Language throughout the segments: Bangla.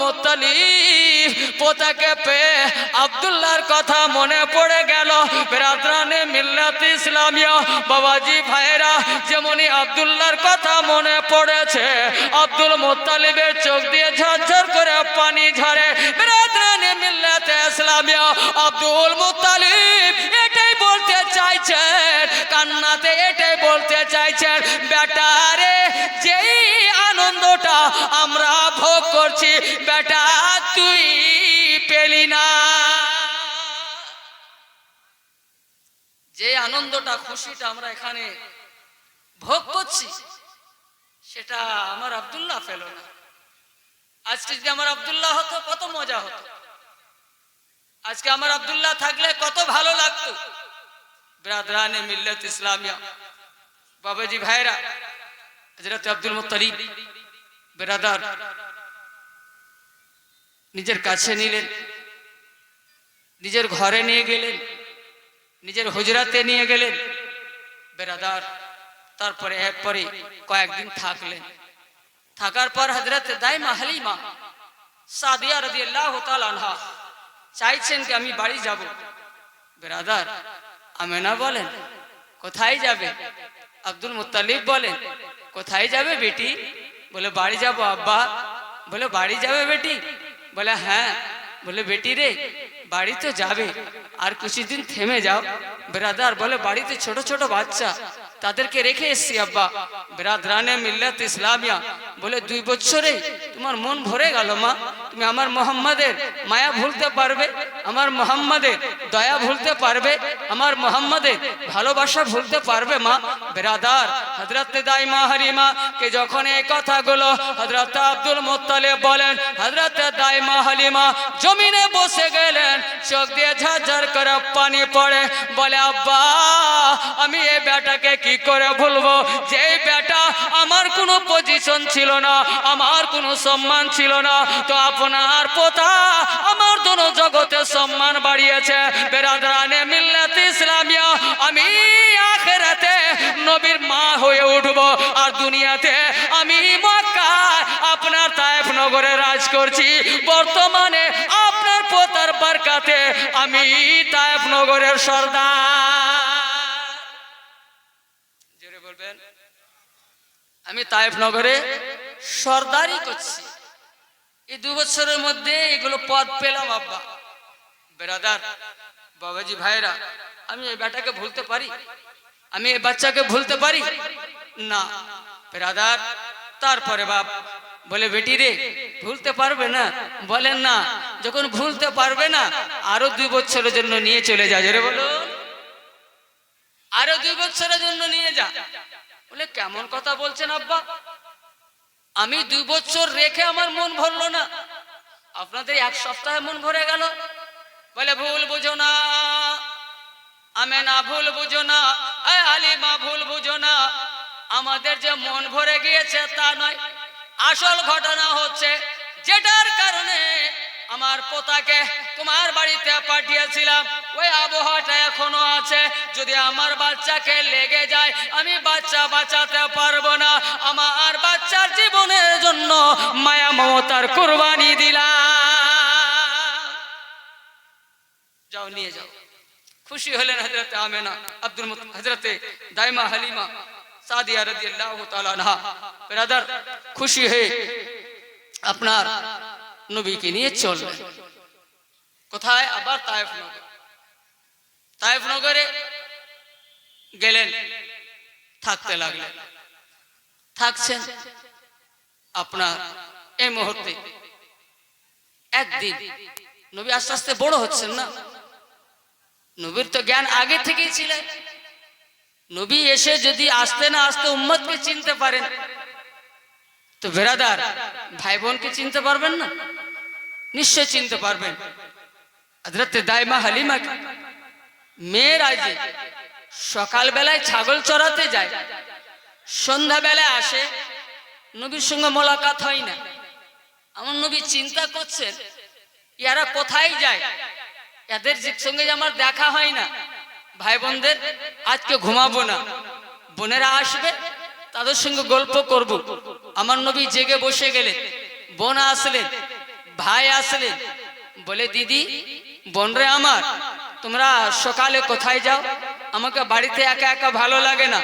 মোত্তালিব পোতাকে পেয়ে আবদুল্লাহর কথা মনে পড়ে গেল। বেরাদরানে মিল্লাত ইসলামিয়া। বাবাজি ভাইরা যেমনই আবদুল্লাহর কথা মনে পড়েছে, আব্দুল মোত্তালিবের চোখ দিয়ে ঝরঝর করে পানি ঝরে। বেরাদরানে মিল্লাত ইসলামিয়া। আব্দুল মোত্তালিব এটাই বলতে চাইছেন, কান্নাতে এটাই বলতে চাইছেন বেটারে যেই আনন্দটা আমরা করছি, বেটা, তুই পেলি না। যে আনন্দটা, খুশিটা আমরা এখানে ভোগ করছি, সেটা আমার আব্দুল্লাহ পেল না। আজকে যদি আমার আব্দুল্লাহ হতো, কত মজা হতো। আজকে আমার আব্দুল্লাহ থাকলে কত ভালো লাগতো। ব্রাদরানে মিল্লত ইসলামিয়া। বাবাজি ভাইরা হজরত আব্দুল মুত্তালিব, বেরাদার নিজের কাছে নিলেন, নিজের ঘরে নিয়ে গেলেন, নিজের হুজরাতে নিয়ে গেলেন। বেরাদার, তারপরে এরপরে কয়েকদিন থাকলেন। থাকার পর হজরত দাইমা হালিমা সাদিয়া রদি আল্লাহ আনহা চাইছেন কি আমি বাড়ি যাব। বেরাদার, আমেনা বলেন, কোথায় যাবে? আব্দুল মুত্তালিব বলেন, কোথায় যাবে বেটি? বলে, বাড়ি যাব আব্বা। বলে, বাড়ি যাবে বেটি? বলে হ্যাঁ। বলে, বেটি রে, বাড়ি তো যাবে। আর কিছুদিন থেমে যাও। ব্রাদার বলে, বাড়িতে ছোট ছোট বাচ্চা, তাদেরকে রেখে এসছি আব্বা। ব্রাদরানে মিল্লাত ইসলামিয়া। বলে, দুই বছরে তোমার মন ভরে গেল মা। তুমি আমার মোহাম্মদের মায়া ভুলতে পারবে, আমার মোহাম্মদের দয়া ভুলতে পারবে, আমার মোহাম্মদের ভালোবাসা ভুলতে পারবে মা। বেরাদার হজরত দাইমা হারিমা কে যখন এই কথাগুলো হজরত আব্দুল মোত্তালে বলেন হজরত দাইমা হালিমা জমিনে বসে গেলেন, চোখ দিয়ে ঝাঝর করে পানি পড়ে, বলে, আব্বা, আমি এই বেটাকে কি করে ভুলবো? যে বেটা আমার কোনো পজিশন ছিল না, আমার কোনো সম্মান ছিল না, তো আপনার পোতা আমার দোনো জগতে সম্মান বাড়িয়েছে। বেরাদানে মিল্লাত ইসলামিয়া, আমি আখেরাতে নবীর মা হয়ে উঠব। আর দুনিয়াতে আমি মক্কা আপনার তায়েফ নগরে রাজ করছি। বর্তমানে আপনার পোতার বারকাতে আমি তায়েফ নগরের সর্দার। আমি তায়েফ নগরে সর্দারি করছি। এই দু বছরের মধ্যে এগুলো পদ পেলাম, আব্বা। বেরাদার, বাবাজি ভাইরা আমি এই বেটাকে ভুলতে পারি? আমি এই বাচ্চাকে ভুলতে পারি? না। বেরাদার, তারপরে বাপ বলে, বেটি রে, ভুলতে পারবে না? বলেন না। যখন ভুলতে পারবে না, আরও দুই বছরের জন্য নিয়ে চলে যা। রে বলো আরও দুই বছরের জন্য নিয়ে যা। বলে, কেমন কথা বলছেন, আব্বা? আমি দুই বছর রেখে আমার মন ভরলো না। আপনাদের এক সপ্তাহে মন ভরে গেল। বলে ভুল বুঝো না। আমি না ভুল বুঝো না। আলি আলিমা ভুল বুঝো না। আমাদের যে মন ভরে গিয়েছে তা নয়। আসল ঘটনা হচ্ছে যেটার কারণে আমার পোতাকে তোমার বাড়িতে পাঠিয়েছিলাম। ওই আবহাওয়াটা এখনও আছে। যদি আমার বাচ্চাকে লেগে যায়, আমি বাচ্চা বাঁচাতে পারব না। আমার বাচ্চার জীবনের জন্য মায়া মমতার কুরবানি দিলাম। যাও, নিয়ে যাও। খুশি হলেন হজরত আমেনা, আব্দুল হজরতে দাইমা হালিমা, সাদিয়া তাআলা আনহা। ব্রাদার, খুশি হয়ে আপনার নবীকে নিয়ে চললেন। কোথায়? আবার তায়েফ নগর তায়েফ নগরে গেলেন, থাকতে লাগলেন। থাকছেন আপনার এই মুহূর্তে। একদিন নবী আস্তে আস্তে বড় হচ্ছেন না? নবীর তো জ্ঞান আগে থেকেই ছিলেন। নবী এসে যদি আসতে না আসতে উম্মতকে চিনতে পারেন। তো বেরাদার ভাই বোনকে চিনতে পারবেন না? নিশ্চয় চিনতে পারবেন। দাইমা হালিমা মেয়ের আজে সকালবেলায় ছাগল চড়াতে যায়, সন্ধ্যাবেলায় আসে, নবীর সঙ্গে মোলাকাত হয় না। আমার নবী চিন্তা করছেন, ইয়ারা কোথায় যায়? এদের যে সঙ্গে যে আমার দেখা হয় না। ভাই বোনদের আজকে ঘুমাবো না। বোনেরা আসবে তাদের সঙ্গে গল্প করব। আমার নবী জেগে বসে গেলে বোন আসলেন, ভাই আসলেন। বলে, দিদি, বোনরে আমার, তোমরা সকালে কোথায় যাও? আমাকে বাড়িতে একা একা ভালো লাগে না।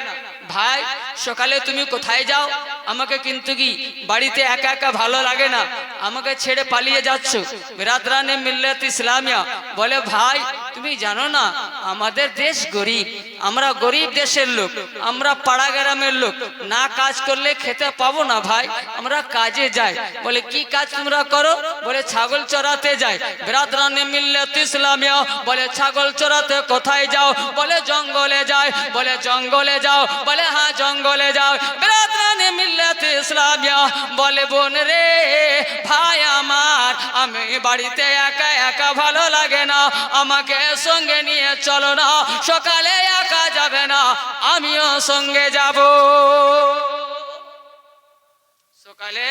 ভাই, সকালে তুমি কোথায় যাও? আমাকে কিন্তু কি বাড়িতে একা একা ভালো লাগে না? আমাকে ছেড়ে পালিয়ে যাচ্ছ। বিরাদরানে মিল্লাত ইসলামিয়া। বলে, ভাই, তুমি জানো না, আমাদের দেশ গরিব। আমরা গরিব দেশের লোক। আমরা পাড়া গ্রামের লোক। না কাজ করলে খেতে পাবো না, ভাই। আমরা কাজে যাই। বলে, কি কাজ তোমরা করো? বলে, ছাগল চড়াতে যাই। বিরাদরানে মিল্লাত ইসলামিয়া। বলে, ছাগল চড়াতে কোথায় যাও? বলে, জঙ্গলে যায় বলে, জঙ্গলে যাও। বলে হ্যাঁ জঙ্গলে যাও। বিরাদরানে মিল্লাত ইসলামিয়া বলে, বোন রে, ভাই আমার, আমি বাড়িতে একা একা ভালো লাগে না। আমাকে সঙ্গে নিয়ে চলো না, সকালে একা যাবে না, আমিও সঙ্গে যাব। সকালে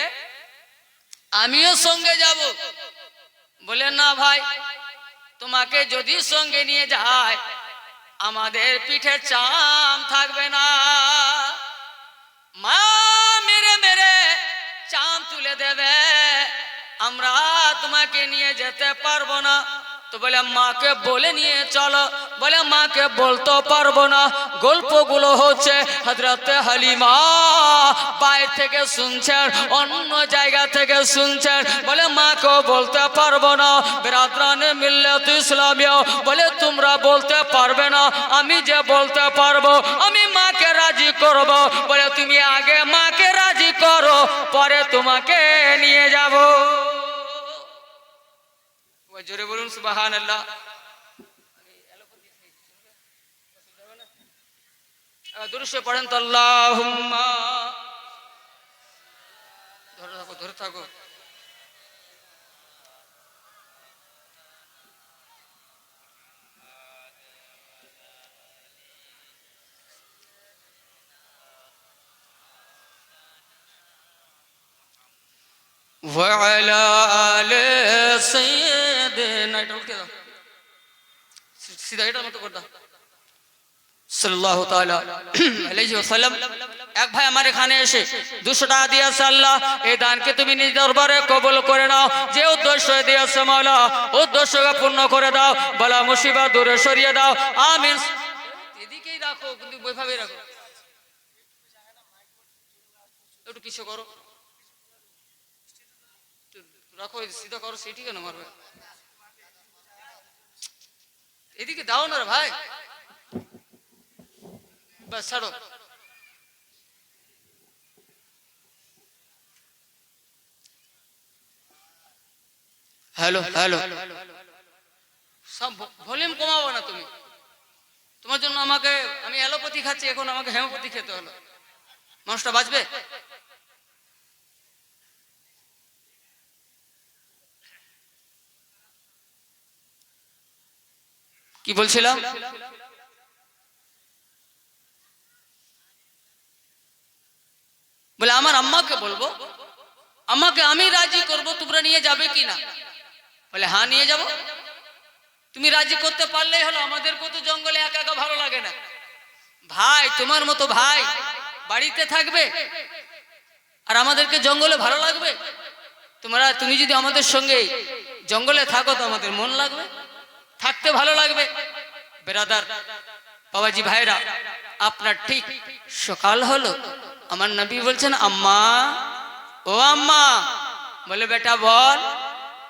আমিও সঙ্গে যাব। বলে, না ভাই, তোমাকে যদি সঙ্গে নিয়ে যায়, আমাদের পিঠে চাম থাকবে না। মা চাম তুলে দেবে। আমরা তোমাকে নিয়ে যেতে পারব না। তো বলে, মাকে বলে নিয়ে চলো। বলে, মাকে বলতে পারব না। গল্পগুলো হচ্ছে হজরতে হালিমা বাইরে থেকে শুনছেন, অন্য জায়গা থেকে শুনছেন। বলে, মাকে বলতে পারব না। বেরাদরানে মিল্লাত ইসলামিয়া বলে, তোমরা বলতে পারবে না। আমি যে বলতে পারব, আমি মাকে রাজি করব। বলে, তুমি আগে মাকে পরে তোমাকে নিয়ে যাব। জোরে বলুন সুবাহান আল্লাহ পড়েন তো আল্লাহ ধরে থাকো ধরে থাকো। وعلى آل سيدنا এটা উল্টে দাও সিধা এটার মতো করে দাও সাল্লাল্লাহু তাআলা আলাইহি ওয়াসাল্লাম এক ভাই আমার এখানে এসে দুশো টাকা দিয়েছে আল্লাহ এই দানকে তুমি নিজ দরবারে কবুল করে নাও যে উদ্দেশ্য দিয়েছে মাওলা উদ্দেশ্যকে পূর্ণ করে দাও বলা মুসিবত দূরে সরিয়ে দাও আমিন এদিকেই রাখো কিন্তু ওইভাবে রাখো একটু কিছু করো রাখো সিধা করো সেটি কেন মারবে। এদিকে দাও না রে ভাই। বাস ছাড়ো। Hello hello. সব ভলিউম কমাবো না তুমি। তোমার জন্য আমাকে আমি অ্যালোপ্যাথি খাচ্ছি এখন আমাকে হেমোপ্যাথি খেতে হলো। মানুষটা বাঁচবে? কি বলছিলাম বলে, আমার আম্মাকে বলব। আম্মাকে আমি রাজি করব, তোমরা নিয়ে যাবে কি না বলে হ্যাঁ নিয়ে যাব। তুমি রাজি করতে পারলেই হলো, আমাদের কত জঙ্গলে একা একা ভালো লাগে না। ভাই, তোমার মতো ভাই বাড়িতে থাকবে আর আমাদেরকে জঙ্গলে ভালো লাগবে? তোমরা, তুমি যদি আমাদের সঙ্গে জঙ্গলে থাকো তো আমাদের মন লাগবে? থাকতে ভালো লাগবে। বেরাদার, বাবাজি ভাইরা, আপনার ঠিক সকাল হলো। আমার নবী বলছেন, আম্মা, ও আম্মা। বলে, বেটা বল।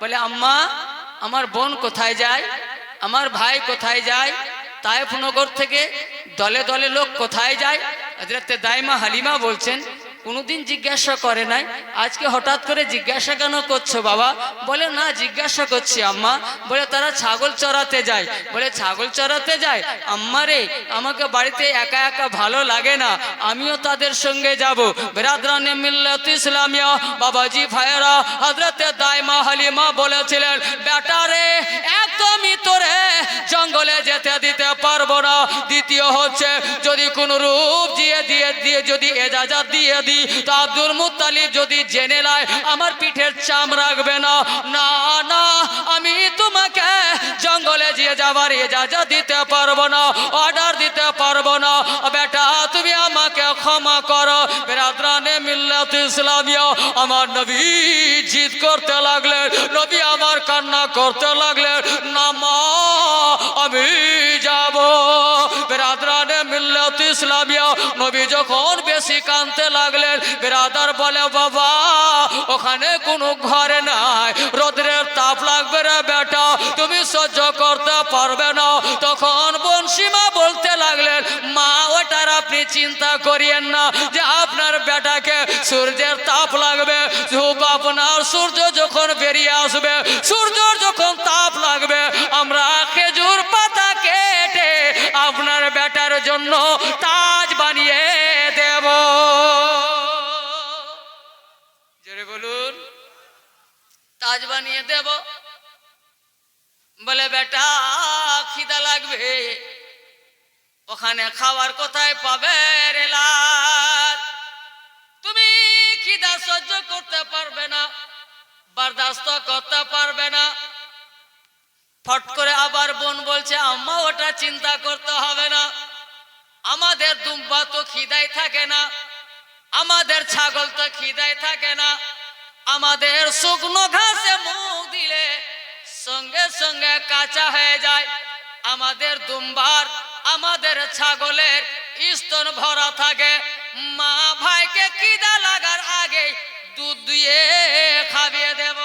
বলে, আম্মা, আমার বোন কোথায় যায়? আমার ভাই কোথায় যায়? তায়েফ নগর থেকে দলে দলে লোক কোথায় যায়? হজরতে দাইমা হালিমা বলছেন কোনোদিন জিজ্ঞাসা করে নাই। আজকে হঠাৎ করে জিজ্ঞাসা কেন করছ বাবা? বলে, না, জিজ্ঞাসা করছি আম্মা। বলে, তারা ছাগল চড়াতে যায়। বলে, ছাগল চড়াতে যায়? আম্মা রে, আমাকে বাড়িতে একা একা ভালো লাগে না। আমিও তাদের সঙ্গে যাব। বেরাদরানে মিল্লাত ইসলামিয়া, বাবাজি ভাইয়েরা হজরতে দাইমা হালিমা বলেছিলেন, বেটা রে, একদমই তোরে জঙ্গলে যেতে দিতে পারব না। দ্বিতীয় হচ্ছে, যদি কোন রূপ দিয়ে দিয়ে দিয়ে, যদি এজাজাত দিয়ে তো আব্দুল মুতালিব যদি জেনে নেয়, আমার পিঠের চাম রাখবে না। না না, আমি তোমাকে জঙ্গলে দিয়ে যাবার এজাজত দিতে পারব না অর্ডার দিতে পারব না। বেটা, তুমি আমাকে ক্ষমা করো। বেরাদরানে মিল্লাত ইসলামিয়া, আমার নবী জিদ করতে লাগলেন, নবী করতে লাগলেন। না, মা, আমি বেশি কানতে লাগলেন। বেরাদার বলে, বাবা, ওখানে কোনো ঘরে নাই। রোদ্রের তাপ লাগবে রে বেটা, তুমি সহ্য করতে পারবে না। তখন বনসীমা বলতে লাগলেন, মা, ওটার আপনি চিন্তা করিয়েন না যে আপনার বেটাকে সূর্যের তাপ লাগবে। ধূপ আপনার সূর্য যখন বেরিয়ে আসবে, সূর্য যখন তাপ লাগবে, আমরা খেজুর পাতা কেটে আপনার বেটার জন্য ওখানে খাওয়ার কোথায় পাবে রে লাল। তুমি খিদা সহ্য করতে পারবে না, বরদাস্ত করতে পারবে না। ফট করে আবার বোন বলছে, আম্মা, ওটা চিন্তা করতে হবে না। আমাদের দুম্বা তো খিদাই থাকে না, আমাদের ছাগল তো খিদাই থাকে না। আমাদের শুকনো ঘাসে মুখ দিলে সঙ্গে সঙ্গে কাঁচা হয়ে যায়। আমাদের দুম্বার, আমাদের ছাগলের স্তন ভরা থাকে। মা ভাইকে খিদা লাগার আগে দুধ দিয়ে খাবিয়ে দেব।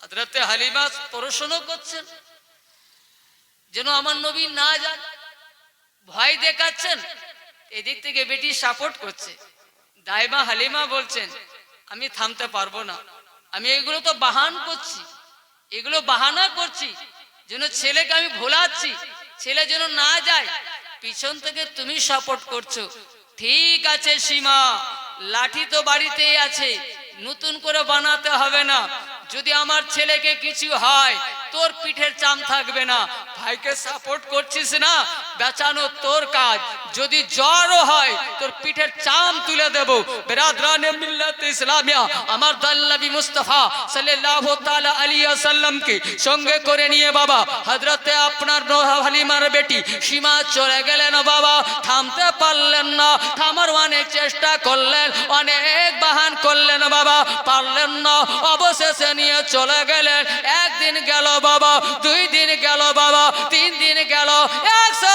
হজরতে হালিমা পড়াশুনো করছেন, যেন আমার নবী না যান ভয় দেখাচ্ছেন, এদিক থেকে বেটি সাপোর্ট করছে। দাইমা হালিমা বলছেন, আমি থামতে পারব না। আমি এগুলো তো বাহান করছি। এগুলো বাহানা করছি, যেন ছেলেকে আমি ভোলাচ্ছি, ছেলে যেন না যায়, পিছন থেকে তুমি সাপোর্ট করছ। ঠিক আছে, সীমা, লাঠি তো বাড়িতেই আছে, নতুন করে বানাতে হবে না। যদি আমার ছেলেকে কিছু হয়, তোর পিঠের চাম থাকবে না। ভাইকে সাপোর্ট করছিস না বেচানো তোর কাজ। যদি জ্বরও হয়, তোর পিঠের চাম তুলে দেব। বেরাদরানে মিল্লাত ইসলামিয়া। আমার দাল্লাবি মুস্তাফা সাল্লাল্লাহু তাআলা আলাইহি ওয়াসাল্লামকে সঙ্গে করে নিয়ে বাবা, হযরতে আপনার হালিমার বেটি সীমা চলে গেলেন বাবা। থামতে পারলেন না, থামার অনেক চেষ্টা করলেন, অনেক বাহান করলেন বাবা। পারলেন না, অবশেষে নিয়ে চলে গেলেন। একদিন গেল বাবা, দুই দিন গেল বাবা, তিন দিন গেল এক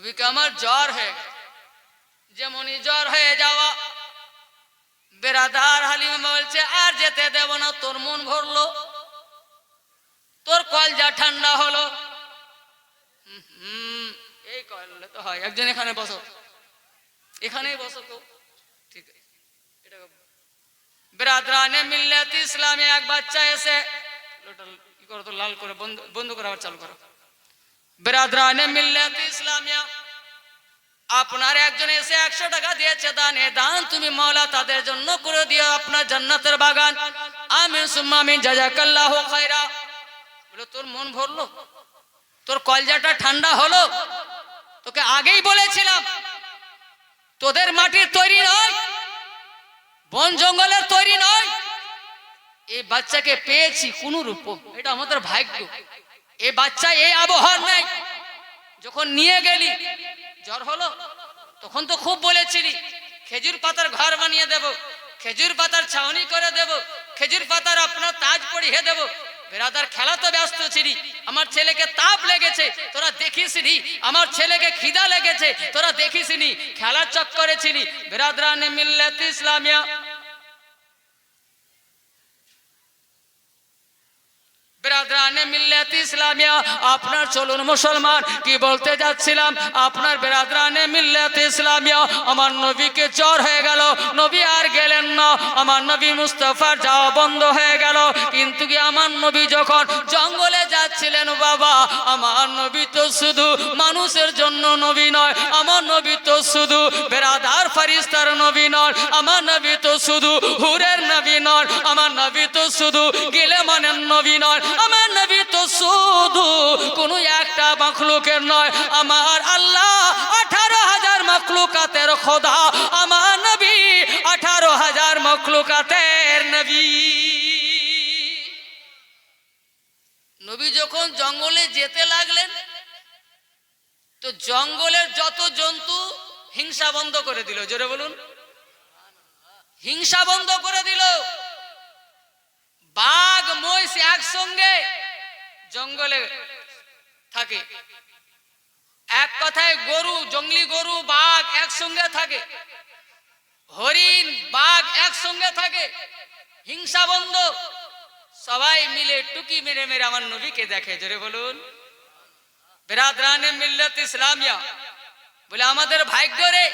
নবীকে আমার জ্বর হয়ে গেল যেমনই জ্বর হয়ে যাওয়া, বেরাদার হালিম বলছে, আর যেতে দেব না, তোর মন ভরলো, তোর কলজা ঠান্ডা হলো। এই কললে তো হয়। একজন এখানে বসো। এখানেই বসো তো। ঠিক এটা বেরাদরানে মিল্লাত ইসলামে এক বাচ্চা এসে লোটা করো তো, লাল করে, বন্ধ বন্ধ করে আবার চালু করো। বেরাদরানে মিল্লাত ইসলামিয়া। আপনার একজন এসে একশো টাকা দিয়েছে, দানে দান তুমি মৌলা তাদের জন্য করে দিও আপনার জান্নাতের বাগান। আমি সুম্মামি জাজাকাল্লাহ খায়রা। বলে, তোর মন ভরলো? তোর কলজাটা ঠান্ডা হলো? তোকে আগেই বলেছিলাম, তোদের মাটির তৈরি নয়, বন জঙ্গলের তৈরি নয়। এই বাচ্চাকে পেয়েছি কোন রূপ। এটা আমাদের ভাগ্য। এই বাচ্চা এই আবহাওয়া নাই যখন নিয়ে গেলি, জ্বর হলো, তখন তো খুব বলেছিলি, খেজুর পাতার ঘর বানিয়ে দেব, খেজুর পাতার ছাউনি করে দেব, খেজুর পাতার আপনার তাজ পরিয়ে দেব। বেরাদার খেলা তো ব্যস্ত ছিলি, আমার ছেলেকে তাপ লেগেছে, তোরা দেখিসনি, আমার ছেলেকে খিদা লেগেছে, তোরা দেখিস দেখিসনি, খেলার চক্করে ছিলি। বেরাদরানে মিল্লাত ইসলামিয়া। ইসলামিয়া। আপনার চলুন মুসলমান, কি বলতে যাচ্ছিলাম? আপনার ইসলামিয়া। আমার নবীকে জ্বর হয়ে গেল। নবী আর গেলেন না। আমার নবী মুস্তাফার যাওয়া বন্ধ হয়ে গেল। কিন্তু কি আমার নবী যখন জঙ্গলে যাচ্ছিলেন বাবা, আমার নবী তো শুধু মানুষের জন্য নবী নয়, আমার নবী তো শুধু বেরাদার ফারিস্তার নবী নয়, আমার নবী তো শুধু হুরের নবী নয়, আমার নবী তো শুধু গেলে মানে নবী নয়। আমার নবী তো শুধু কোনো একটা মখলুকের নয়। আমার আল্লাহ আঠারো হাজার মখলুকাতের খোদা। আমার নবী আঠারো হাজার মখলুকাতের নবী। নবী যখন জঙ্গলে যেতে লাগলেন, তো জঙ্গলের যত জন্তু হিংসা বন্ধ করে দিল। জোরে বলুন। হিংসা বন্ধ করে দিল। বাঘ, মহিষ একসঙ্গে জঙ্গলে থাকে। এক কথায় গরু, জঙ্গলি গরু, বাঘ একসঙ্গে থাকে। হরিণ, বাঘ একসঙ্গে থাকে। হিংসা বন্ধ। সবাই মিলে টুকি মেরে মেরে আমার নবীকে দেখে। জোরে বলুন। বেরাদরানে মিল্লত ইসলামিয়া। বলে, আমাদের ভাগ্য রে।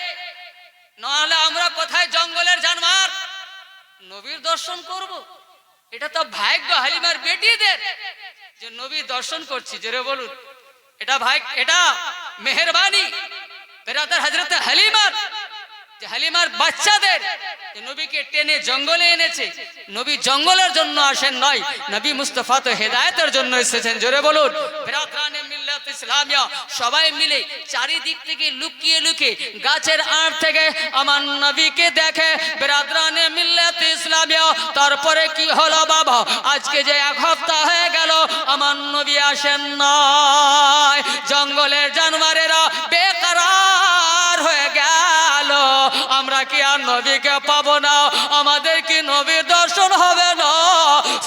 নাহলে আমরা কোথায় জঙ্গলের জানমার নবীর দর্শন করব। এটা তো ভাগ্য হালিমার বেটিদের। যে নবী দর্শন করছি, জোরে বলুন। এটা ভাই এটা মেহরবানি। বেরাদার হজরত হালিমার হালিমার বাচ্চাদের নবীকে টেনে জঙ্গলে এনেছে, নবী জঙ্গলের জন্য আসেন নয়, নবী মুস্তফা তো হেদায়েতের জন্য এসেছেন, জোরে বলুন। সবাই মিলে চারিদিক থেকে লুকিয়ে লুকিয়ে গাছের আড় থেকে আমার নবীকে দেখে বেরাদরানে মিল্লাত ইসলামিয়া, তারপরে কি হলো বাবা? আজকে যে এক হপ্তাহ হয়ে গেল, আমার নবী আসেন নয়, জঙ্গলের আর নবীকে পাবো না, আমাদের কি নবীর দর্শন হবে না?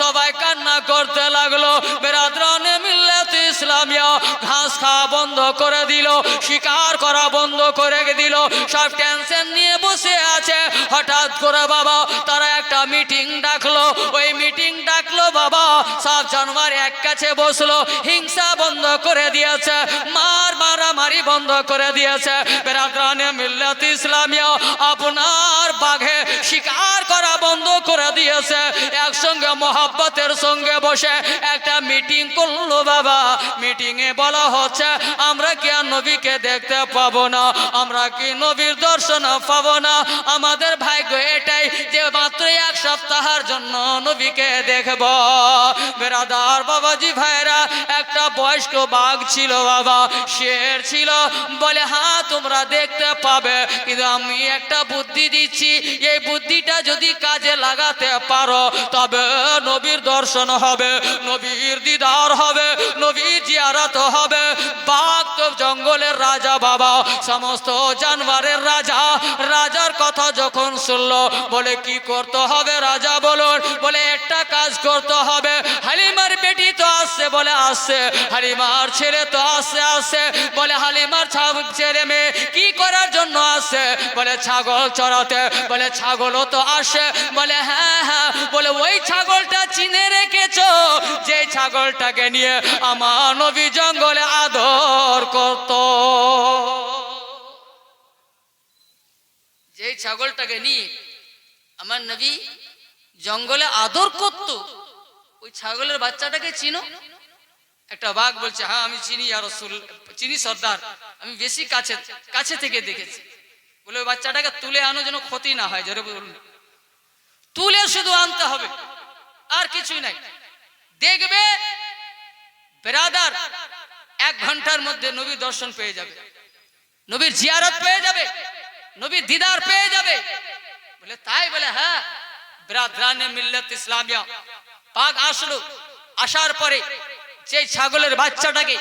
সবাই কান্না করতে লাগল, বেরাদ্রানে মিল্লাত ইসলামিয়া ঘাস খাওয়া বন্ধ করে দিল, শিকার করা বন্ধ করে দিল, সব টেনশন নিয়ে বসে আছে। হঠাৎ করে বাবা, তারা একটা মিটিং ডাকলো, ওই মিটিং ডাকলো বাবা। সব জানোয়ার এক কাছে বসল, হিংসা বন্ধ করে দিয়েছে, মার মারামারি বন্ধ করে দিয়েছে। বেরাদরানে মিল্লাত ইসলামিয়া আপনার বাঘে শিকার করা বন্ধ করে দিয়েছে। একসঙ্গে মোহাব্বতের সঙ্গে বসে একটা মিটিং করল বাবা। মিটিং এ বলা হচ্ছে আর নবীকে দেখতে পাবো না। আমরা কি নবীর দর্শন পাবো না? আমাদের ভাগ্য এটাই যে মাত্র এক সপ্তাহের জন্য নবীকে দেখব। বেরাদার বাবাজি ভাইরা একটা বয়স্ক বাঘ ছিল বাবা। শের ছিল। বলে হ্যাঁ তোমরা দেখতে পাবে। কিন্তু আমি একটা বুদ্ধি দিচ্ছি। এই বুদ্ধিটা যদি কাজে লাগাতে পারো, তবে নবীর দর্শন হবে, নবীর দিদার হবে, নবীর জিয়ারত হবে। তো জঙ্গলের রাজা বাবা, সমস্ত জানোয়ারের রাজা, রাজার কথা যখন শুনলো, বলে, কি করতে হবে রাজা বলুন? বলে, একটা কাজ করতে হবে। হালিমার বেটি তো আসছে, বলে, আসছে। হালিমার ছেলে তো আসছে আসছে। বলে, হালিমার ছেলে মেয়ে কি করার জন্য আসছে? বলে, ছাগল চড়াতে। বলে, ছাগলও তো আসে। বলে হ্যাঁ হ্যাঁ। বলে, ওই ছাগলটা চিনে রেখেছ, যে ছাগলটাকে নিয়ে আমার নবী ছাগলটাকে নিয়ে আমার নবী জঙ্গলে আদর করত। ওই ছাগলের বাচ্চাটাকে চিনো? একটা বাঘ বলছে হ্যাঁ আমি চিনি আর চিনি সর্দার, আমি বেশি কাছে কাছে থেকে দেখেছি। বলে ওই বাচ্চাটাকে তুলে আনো যেন ক্ষতি না হয়, জোরে বলুন। তুলে শুধু আনতে হবে, আর কিছুই নাই। দেখবে, বেরাদার, এক ঘণ্টার মধ্যে নবী দর্শন পেয়ে যাবে। নবীর জিয়ারত পেয়ে যাবে। নবীর দিদার পেয়ে যাবে। বলে, তাই বলে হ্যাঁ ব্রাদরানে মিল্লাত ইসলামিয়া। পাক আসলো, আসার পরে যে ছাগলের বাচ্চাটাকে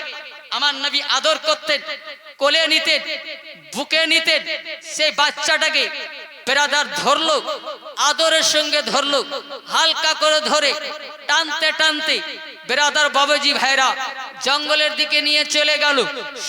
আমার নবী আদর করতেন, কোলে নিতেন, বুকে নিতেন, সেই বাচ্চাটাকে বেরাদার ধরলো, আদরের সঙ্গে ধরলো, হালকা করে ধরে, টানতে টানতে বেরাদার বাবাজি ভাইরা জঙ্গলের দিকে নিয়ে চলে গেল।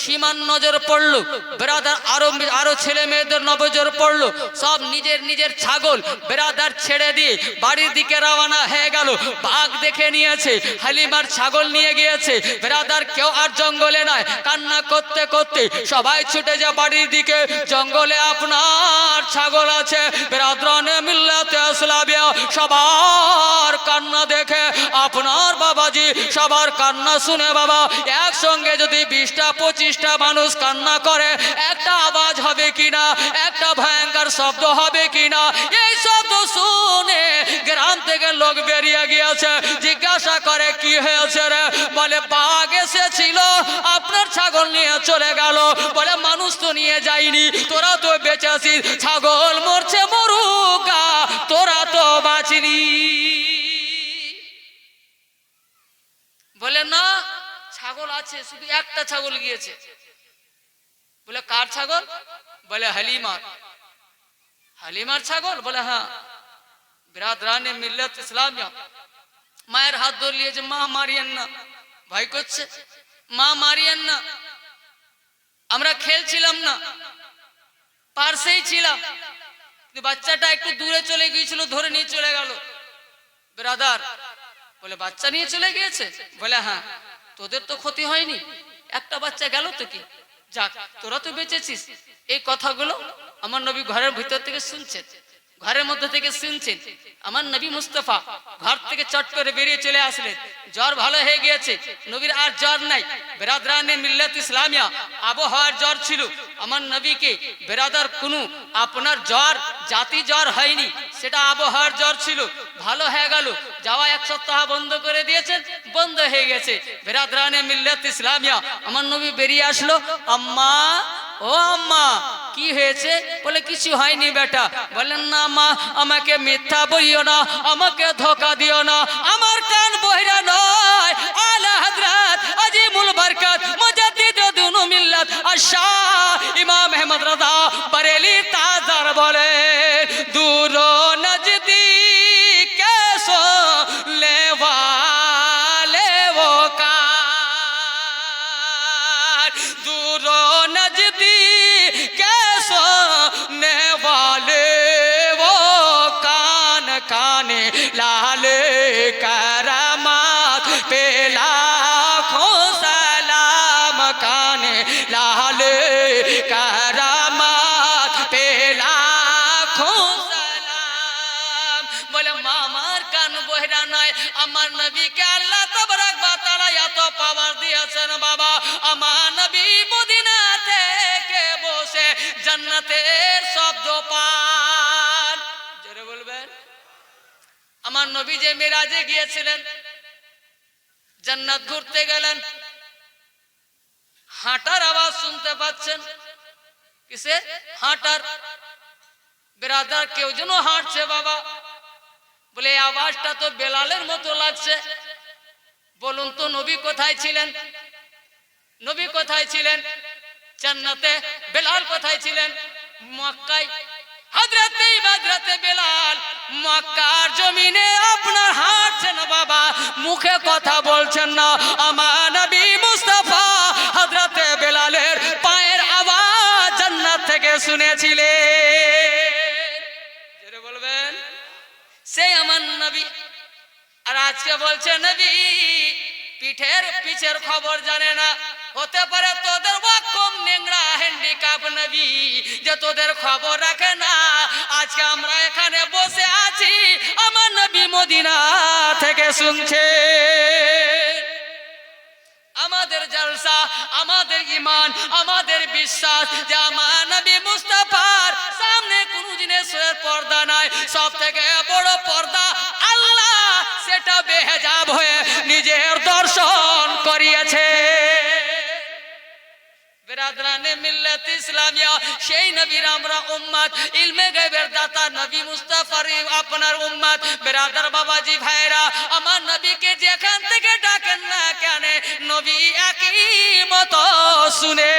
সীমান নজর পড়ল, বেরাদার আরও আরও ছেলে মেয়েদের নজর পড়ল। সব নিজের নিজের ছাগল বেরাদার ছেড়ে দিয়ে বাড়ির দিকে রওনা হয়ে গেল। বাঘ দেখে নিয়েছে, হালিমার ছাগল নিয়ে গিয়েছে। বেরাদার কেউ আর জঙ্গলে নয় কান্না করতে করতে সবাই ছুটে যা বাড়ির দিকে। জঙ্গলে আপনার ছাগল আছে। বেরাদরানে মিল্লাতে আসলাবিয়া, সবার কান্না দেখে আপনার বাবাজি, সবার কান্না শুনে বাবা, একসঙ্গে যদি বিশটা, পঁচিশটা মানুষ কান্না করে, একটা আওয়াজ হবে কিনা, একটা ভয়ঙ্কর শব্দ হবে কিনা, এই শব্দ শুনে গ্রাম থেকে লোক বেরিয়ে গিয়েছে, জিজ্ঞাসা করে কি হয়েছে বলে, বাঘ এসেছিল, আপনার ছাগল নিয়ে চলে গেল। বলে, মানুষ তো নিয়ে যায়নি, তোরা তো বেঁচে আছিস, ছাগল মরছে মরুকা তোরা তো বাঁচনি। বলে, না, ছাগল আছে, শুধু একটা ছাগল গিয়েছে। বলে, কার ছাগল? বলে, হালিমার। হালিমার ছাগল? বলে হ্যাঁ বিরাদরানে মিল্লত ইসলামিয়া। মায়ের হাত ধরলিয়ে যে, মা, মারিয়েন না। ভয় করছে। মা মারিয়েন না। আমরা খেলছিলাম না। পার্সেই ছিলাম। কিন্তু বাচ্চাটা একটু দূরে চলে গিয়েছিল, ধরে নিয়ে চলে গেল। ব্রাদার, বলে, বাচ্চা নিয়ে চলে গিয়েছে? বলে হ্যাঁ। তোদের তো ক্ষতি হয়নি। একটা বাচ্চা গেল তো কি? যাক, তোরা তো বেঁচেছিস। এই কথাগুলো আমার নবী ঘরের ভিতর থেকে শুনছেন। ঘরের মধ্যে থেকে শুনছেন, আমার নবী মুস্তফা ঘর থেকে চট করে বেরিয়ে চলে আসলেন। জ্বর ভালো হয়ে গিয়েছে, নবীর আর জ্বর নাই। বেরাদরানে মিল্লাত ইসলামিয়া আবহাওয়ার জ্বর ছিল। আমার নবীকে বেরাদার কোনো আপনার জ্বর, জাতি জ্বর হয়নি, সেটা আবহাওয়ার জ্বর ছিল। ভালো হয়ে গেল, যাওয়া এক সপ্তাহ বন্ধ করে দিয়েছেন, বন্ধ হয়ে গেছে। বেরাদরানে মিল্লাত ইসলামিয়া আমার নবী বেরিয়ে আসলো, আম্মা, ও আম্মা কি হয়েছে? বলে, কিছু হয়নি বেটা। বলেন না মা, আমাকে মিথ্যা বইও না, আমাকে ধোকা দিও না। আমার কান বহিরা নয়। আলা হযরত আজিমুল বরকত, মুজাদ্দিদ দুনু মিল্লাত আশা। ইমাম আহমদ রাজা বরেলি তাজার বলে আমার নবীকে আল্লাহ তবরাক বা তাআলা এত পাওয়ার দিয়েছেন বাবা। আমার নবী মদিনা থেকে বসে জান্নাতের শব্দ পান। জোরে বলবেন? আমার নবী যে মেরাজে গিয়েছিলেন, জান্নাত ঘুরতে গেলেন, হাঁটার আওয়াজ শুনতে পাচ্ছেন। কিসে? হাঁটার। বেরাদার কেউ যেন হাঁটছে বাবা। বলে, আওয়াজটা তো বেলালের মতো লাগছে। বলুন তো, নবী কোথায় ছিলেন? নবী কোথায় ছিলেন? জান্নাতে? বেলাল কোথায় ছিলেন? মক্কায়? হযরতে হযরতে বেলাল, মক্কার জমিনে আপনার হাঁটছেন বাবা, মুখে কথা বলছেন না। আমার নবী মুস্তাফা হযরতে বেলালের পায়ের আওয়াজ জান্নাত থেকে শুনেছিলেন। সেই আমার নবী। আর আজকে বলছে, নবী, পিঠের পিছের খবর জানে না। হতে পারে তোদের কম নেংরা হ্যান্ডিক্যাপ নবী, যে তোদের খবর রাখে না। আজকে আমরা এখানে বসে আছি, আমার নবী মদিনা থেকে শুনছে। আমাদের জলসা, আমাদের ইমান আমাদের বিশ্বাস যে আমার নবী মুস্তাফার জিনিসের পর্দা নাই সব থেকে বড় পর্দা আল্লাহ, সেটা বেহেজাব হয়ে নিজের দর্শন করিয়েছে। ইলমে নবী আপনার বেরাদার বাবাজি আমার নবীকে যেখান থেকে নবী একই মতো শুনে।